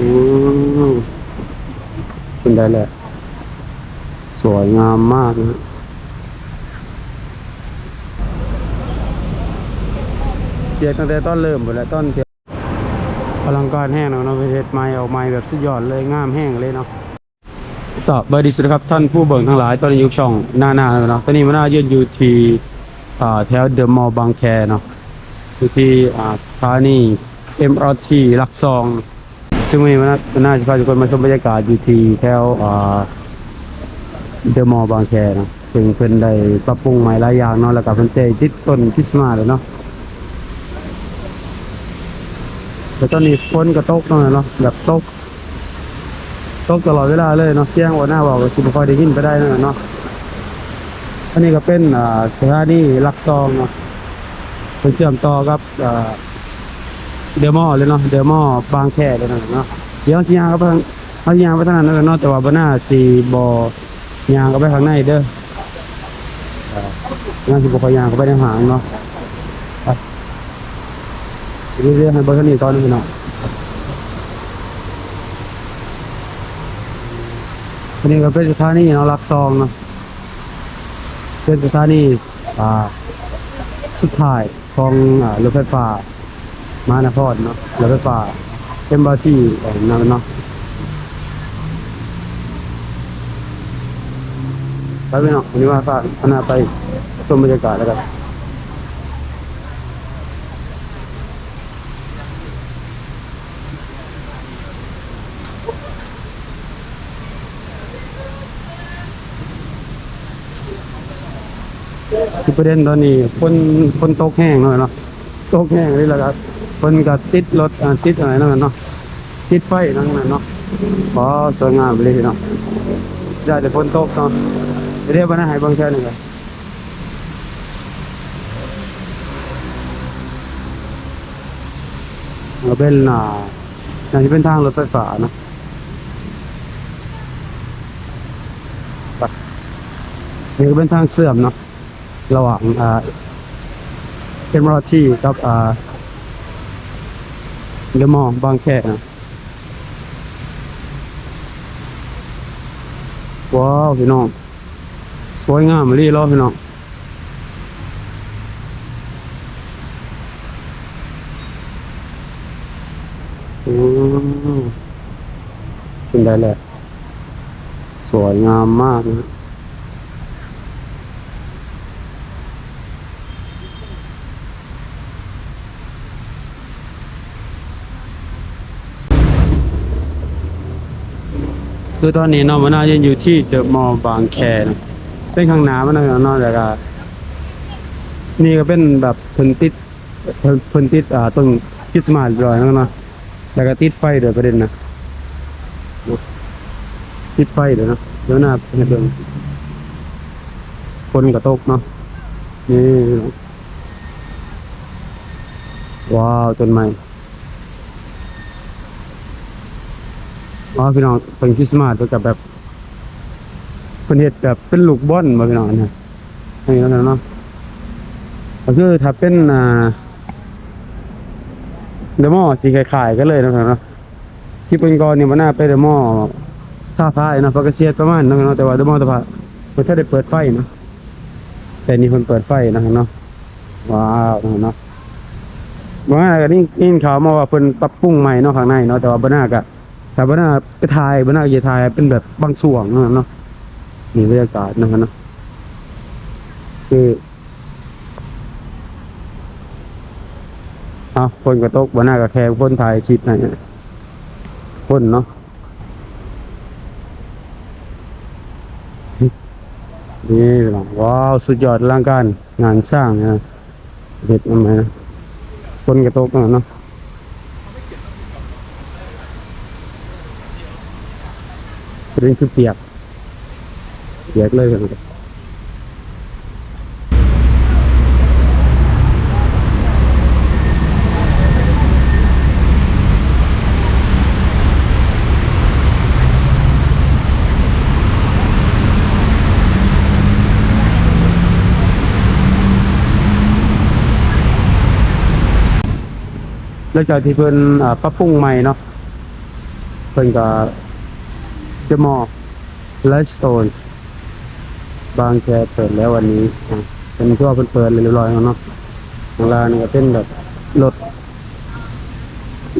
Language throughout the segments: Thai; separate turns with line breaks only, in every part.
อืมเป็นได้แหละ สวยงามมากนะเดียตั้งแต่ต้นเริ่มหมดแล้วต้นเทียพลังการแห้งเนาะเนาะประเทไม้เอาไม้แบบสุดยอดเลยงามแห้งเลยเนาะสวัสดีสุดครับท่านผู้เบิ่งทั้งหลายตอนนี้อยุคช่องหน้าหน้าเนาะตอนนี้มันน่ายืนอยู่ที่อ่าแถวเดอะมอลล์บางแคเนาะอยู่ที่อ่าสถานีเอ็มอาร์ทีลักซอง ซึ่งวันนี้มันน่าน่าจะพาทุกคนมาชมบรรยากาศอยู่ที่แถวอ่าเดอะมอลล์บางแคนะซึ่งเพิ่นได้ปรับปรุงใหม่หลายอย่างเนาะแล้วก็เพิ่นเจติดต้นคริสต์มาสเลยเนาะแต่ตอนนี้ฝนก็ตกเนาะเนาะแบบตกตกตลอดเวลาเลยเนาะเสียงว่าหน้าบอกว่าสิบ่ค่อยได้ยินไปได้เนาะเนาะอันนี้ก็เป็นอ่าสถานีลักซองเนาะเพิ่นเชื่อมต่อกับอ่า เดอะมอเลยเนาะเดอะมอบางแคเลยเนาะเนาะเดี๋ยวสิยางก็ไปทางเอาสิยางไปทางนั้นแล้วเนาะแต่ว่าบ่น่าสิบ่ยางก็ไปข้างในเด้อเอ่องาสิบกว่ายางก็ไปในหางเนาะไปเรื่อยๆให้เบอร์นี้ตอนนี้เนาะอันนี้ก็เป็นสถานีเนาะรักซองเนาะเป็นสถานีอ่าสุดท้ายของรถไฟฟ้า มานครเนาะรถไฟฟ้าเอมบาซีของนั่นเนาะไปพี่น้องวันนี้ว่าฝากคณะไปชมบรรยากาศแล้วกันคือประเด็นตอนนี้ฝนฝนตกแห้งหน่อยเนาะตกแห้งเลยแล้วครับ ฝนก็ติดรถติดอะไรนั่นเนาะติดไฟนั่นน่ะเนาะขอสวยงามเลยพี่น้องได้แต่ฝนตกเนาะเรียกว่าน่าหายบางแค่นึงเลยเราเป็นอ่าน่าจะเป็นทางรถไฟฟ้านะนี่ก็เป็นทางเสื่อมเนาะระหว่างอ่าเอ็มรอทีกับอ่า เดอะมอลล์บางแคนะว้าวพี่น้อง สวยงามรีรอบพี่น้องอืมเป็นได้แหละ สวยงามมากนะ คือตอนนี้เนาะมันน่าจะอยู่ที่เดอะมอลล์บางแคนะเป็นข้างหน้ามันนะเนาะแล้วก็นี่ก็เป็นแบบเพิ่นติดเพิ่นเพิ่นติดอ่าต้นคริสต์มาสรอยนั่นนะแล้วก็ติดไฟเด้อประเด็นนะติดไฟเด้อเนะเดี๋ยวหน้าเฮ็ดเบิ่งคนก็ตกเนาะนี่ว้าวต้นไม้ อ๋อพี่น้องเป็นคริสต์มาสเพิ่นก็แบบเพิ่นเฮ็ดแบบเป็นลูกบอลบ่พี่น้องนะนนี้แล้วเนาะก็คือถ้าเป็นอ่าเดมอสิคล้ายๆกันเลยนะครับเนาะที่เป็นก่อนนี่มันน่าไปเดมอท่าพายนะเพราะก็เสียประมาณนั้นเนาะแต่ว่าเดมอตะพาเพิ่นถ้าได้เปิดไฟเนาะแต่นี่เพิ่นเปิดไฟนะครับเนาะว้าวนะครับเนาะว่าก็นี่นี่ข่าวมาว่าเพิ่นปรับปรุงใหม่เนาะข้างในเนาะแต่ว่าบ่น่าก็ ถ้าบ่น่าไปถ่ายบ่น่าจะถ่ายเป็นแบบบางส่วนนะเนาะนี่บรรยากาศนะเนาะคือเอาคนกระตกบนหน้ากระแคงคนถ่ายคลิปนะเนี่ยคนเนาะนี่หลังว้าวสุดยอดอลังการงานสร้างนะเด็ดมันไหมนะคนกระตกนะเนาะ เรื่องคือเปียกแยกเลยครับหลังจากที่เพิ่นปรับปรุงใหม่เนาะเพิ่นก็ เดมอไลฟ์สโตนบางแคเปิดแล้ววันนี้เป็นทั่วเพิ่นเปิดเรียบร้อยแล้วเนาะข้างล่านก็เป็นแบบรถ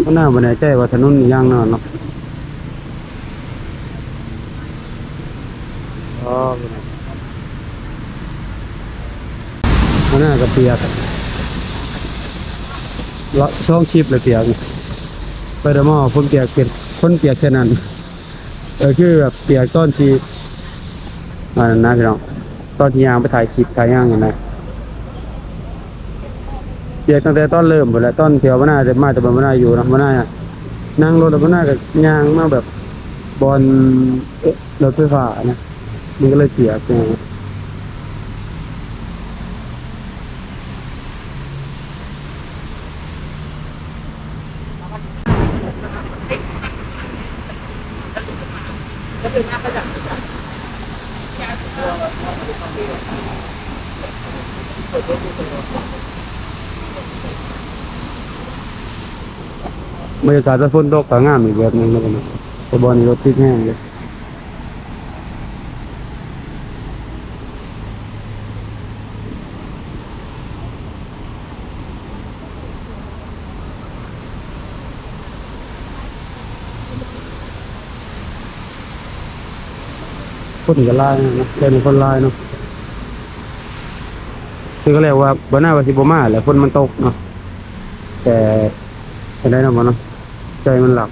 ก็น่าบ่แน่ใจว่าถนนอีหยังเนาะเนาะอ๋อมันน่าก็เปียกละช่องชิปเลยเปียกไปเดมอคนเปียกเป็นคนเปียกแค่นั้น เออคือแบบเปียกต้นทีอันนั้นนะพี่น้องตอนที่ยางไปถ่ายคลิปถ่ายย่างเห็นไหมเปียกตั้งแต่ต้นเริ่มหมดแล้วต้นเทียวมันน่าจะมาแต่มันน่าอยู่นะมันน่านั่งรถแล้วมันน่ากับยางมาแบบบอลรถไฟฟ้านะมันก็เลยเปียก บรรยากาศจะฝนตกก็งามอีกแบบหนึงแล้วกันนะแต่บอลนี่รถติดแห้งเลย คนก็ไล่นะแค่นี้คนไล่เนาะคือก็เรียกว่าบนหน้าวาสิบมาแหละฝนมันตกเนาะแต่แต่ได้นาะบ่เนาะใจมันหลับ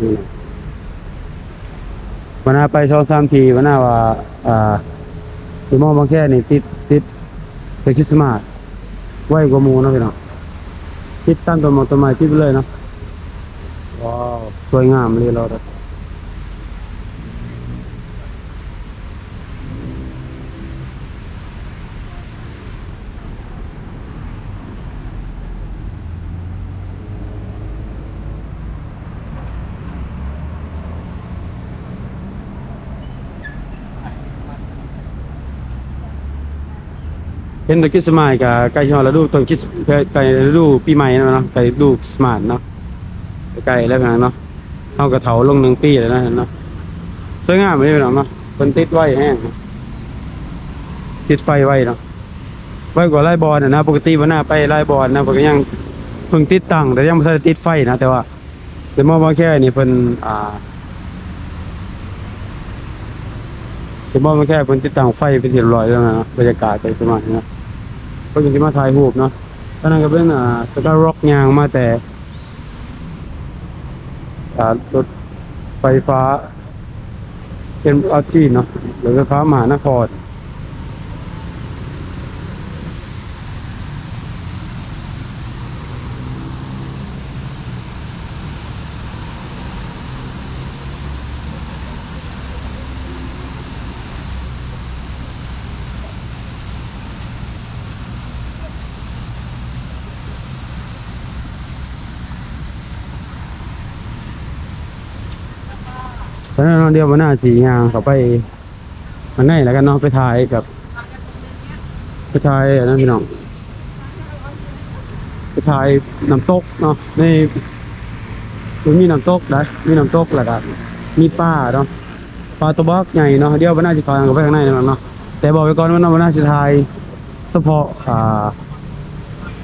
นี่ วันหน้าไปสองสามทีวันหน้าว่าอ่าคือมองบางแค่นี่ติดติดเป็นคริสต์มาสไหวกว่ามูเนาะพี่น้องติดตั้งต้นไม้ต้นไม้ติดไปเลยเนาะว้าวสวยงามเลยเรา ห็นต้นคริสต์มาสกับใกล้ช่วงฤดูต้นคริสต์ใกล้ใกล้ฤดูปีใหม่แล้วเนาะใกล้ฤดูคริสต์มาสเนาะใกล้แล้วกันเนาะเอากระเถาลงหนึ่งปีแล้วนะเนาะสวยงามเลยนะเนาะเป็นติดไว้แห้งติดไฟไว้เนาะไว้กว่าไล่บอลนะปกติวันหน้าไปไล่บอลนะผมก็ยังเพิ่งติดตั้งแต่ยังไม่ได้ติดไฟนะแต่ว่าแต่มองมาแค่นี่เพิ่นอ่าแต่มองมาแค่เพิ่นติดตั้งไฟเป็นที่เรียบร้อยแล้วนะบรรยากาศไปประมาณนี้นา ก็ยังที่มาถ่ายรูปเนาะตอนนั้นก็เป็นอ่าสกายร็อกยางมาแต่อ่ารถไฟฟ้าเป็นอาชีพเนาะหรือไฟฟ้ามหานคร เพราะนั้นเดียววันหน้าสียางเขาไปมันง่ายแล้วกันเนาะไปถ่ายกับไปถ่ายอันนั้นพี่น้องไปถ่ายน้ำตกเนาะในมันมีน้ำตกนะมีน้ำตกแหละครับมีป่าเนาะป่าตะบอกใหญ่เนาะเดี๋ยววันหน้าจะถ่ายกับไปข้างในนั่นแหละเนาะแต่บอกไปก่อนว่าวันหน้าจะถ่ายเฉพาะอ่า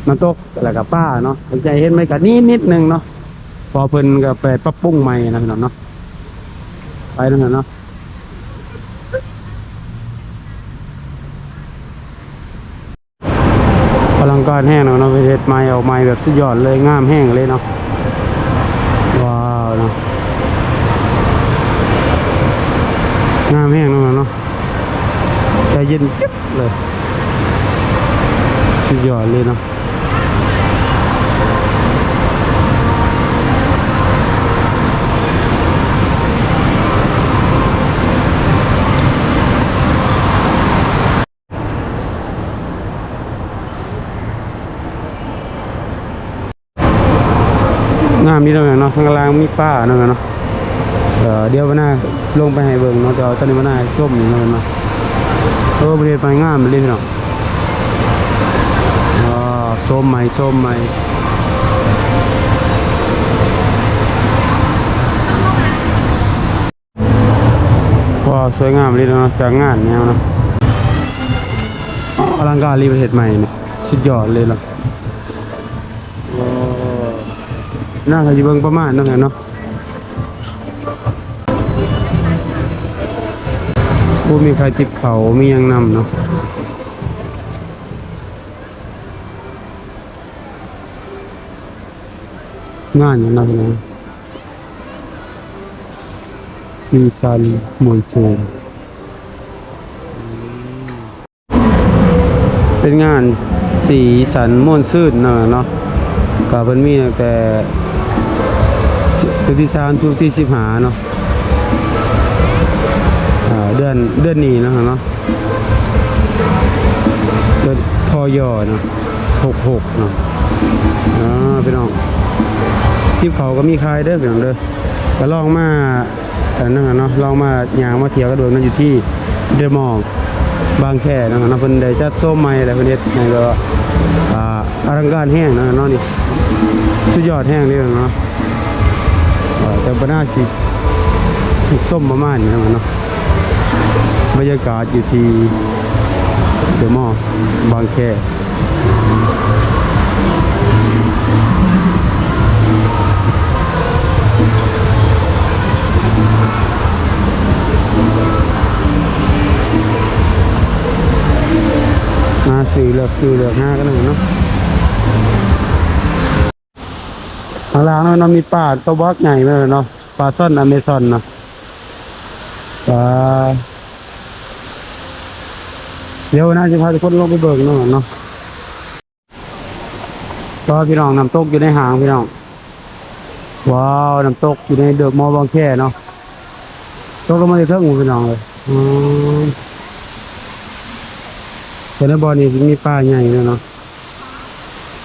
น้ำตกแล้วกับป่าเนาะสนใจเห็นไหมกันนิดนิดนึงเนาะพอเพิ่นก็ไปปรับปรุงใหม่นะพี่น้องเนาะ ไปนั่นน่ะเนาะพลังการแห้งเนาะเนาะไปเฮ็ดไม้ออกไม้แบบสุดยอดเลยงามแห้งเลยเนาะว้าวเนาะงามแห้งเนาะเนาะใจเย็นจิ๊บเลยสุดยอดเลยเนาะ งามนี่เนาะเนาะข้างล่างมีป้าเนาะเนาะอเดี๋ยววันหน้าลงไปให้เบิ่งเนาะแต่ว่าตอนนี้วันหน้าส้มนี่เนาะมันมาโอ้ประเทศไปงามเลยพี่น้องอ๋อส้มใหม่ส้มใหม่ว้าสวยงามเลยเนาะจากงานแนวเนะอลังการรีประเทศใหม่เนี่ยสุดยอดเลยเนาะ น่าจะเบิ่งประมาณนั้นแหละเนาะผู้มีใครติบเขามียังนำเนาะงานอย่างนั้นนะมีการมวยโชมเป็นงานสีสันม่วนซื่นเนาะเนาะกับเพิ่นมีแต่ ทุกที่สามทุกที่สิบหาเนาะเดือนเดือนนี้นะครับเนาะเดือนพอยอเนาะหกหกเนาะอ่าพี่น้องที่เขาก็มีขายเด้อพี่น้องเด้อก็ลองมาแต่นั่นน่ะเนาะลองมายางมาเที่ยวก็โดนนั่นอยู่ที่เดอะมอลล์บางแคนะครับเนะเพิ่นได้จัดโซ่ใหม่อะไรเพิ่นเฮ็ดให้ก็อ่าอลังการแห้งนะเนาะนี่สุดยอดแห้งเลยเนาะ แต่บ่น่าสิสิส้มประมาณนี้นะเนาะบรรยากาศอยู่ที่เดมอบางแคมาสื่อเลือกสื่อเลือกหน้ากันหนึ่งเนาะ ข้างล่างนาะเนมีป่าตะวักใหญ่มาเลยเนาะป่าซ่อนอเมซอนเนาะป่าเดี๋ยวน่าจะพาทุกคนลงไปเบิกเนาะเนาะก็พี่น้องน้ำตกอยู่ในหางพี่น้องว้าวน้ำตกอยู่ในเดือกมอบางแค่เนาะตกลงมาในเทือกหมู่พี่น้องเลยอืมแต่ในบ่อนี้มีปลาใหญ่เลยเนาะ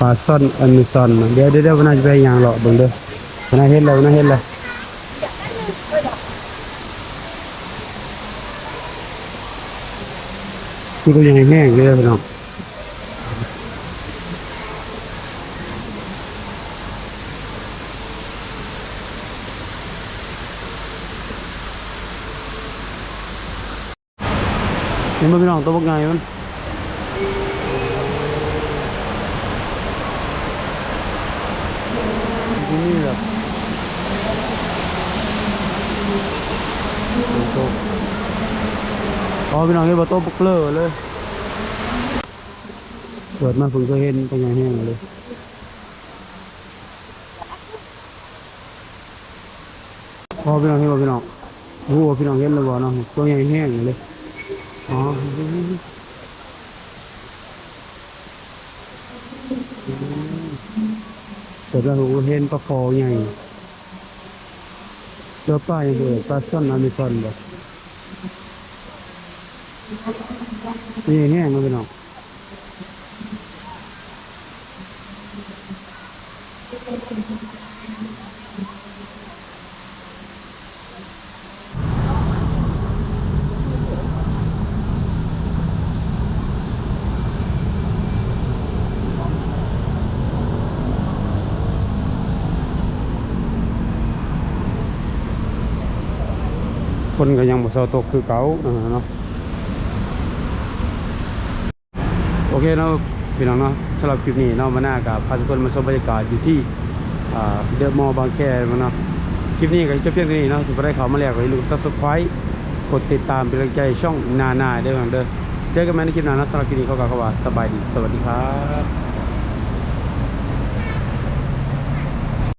าซ่อนอเมซอนเนาะเดี๋ยวเดี๋ยวเดี๋ยววันน่าจะไปยางเลาะเบิ่งเด้อวันน่าเห็นเลยวันน่าเห็นเลยนี่ก็ยังแห้งเลยพี่น้องเห็นไหมพี่น้องตัวพวกไงมันที่นี่เหรอโต อ๋อพี่น้องเห็นว่าโตบุกเลอเลยเปิดมาผมก็เห็นเป็นไงแห้งเลยพอพี่น้องเห็นว่าพี่น้องโอ้โหพี่น้องเห็นแล้วบ่เนาะตัวใหญ่แห้งเลยอ๋อแต่เราเห็นปลาคอใหญ่เจอปลาอย่างเดียวปลาซ่อนอเมซอนบ่ นี่แห้งเลยพี่น้องคนก็ยังบ่เซาตกคือเก่านะเนาะ โอเคเนาะพี่น้องเนาะสำหรับคลิปนี้เนาะมาหน้ากับพาทุกคนมาชมบรรยากาศอยู่ที่เดอะมอลล์บางแคมาเนาะคลิปนี้ก็จะเพียงเท่านี้เนาะถ้าได้เข้ามาแล้วก็อย่าลืมซับสไครต์กดติดตามเป็นกำลังใจช่องนานาเด้อเด้อเจอกันใหม่ในคลิปหน้านะสำหรับคลิปนี้เขาก็ว่าสบายดีสวัสดีครับ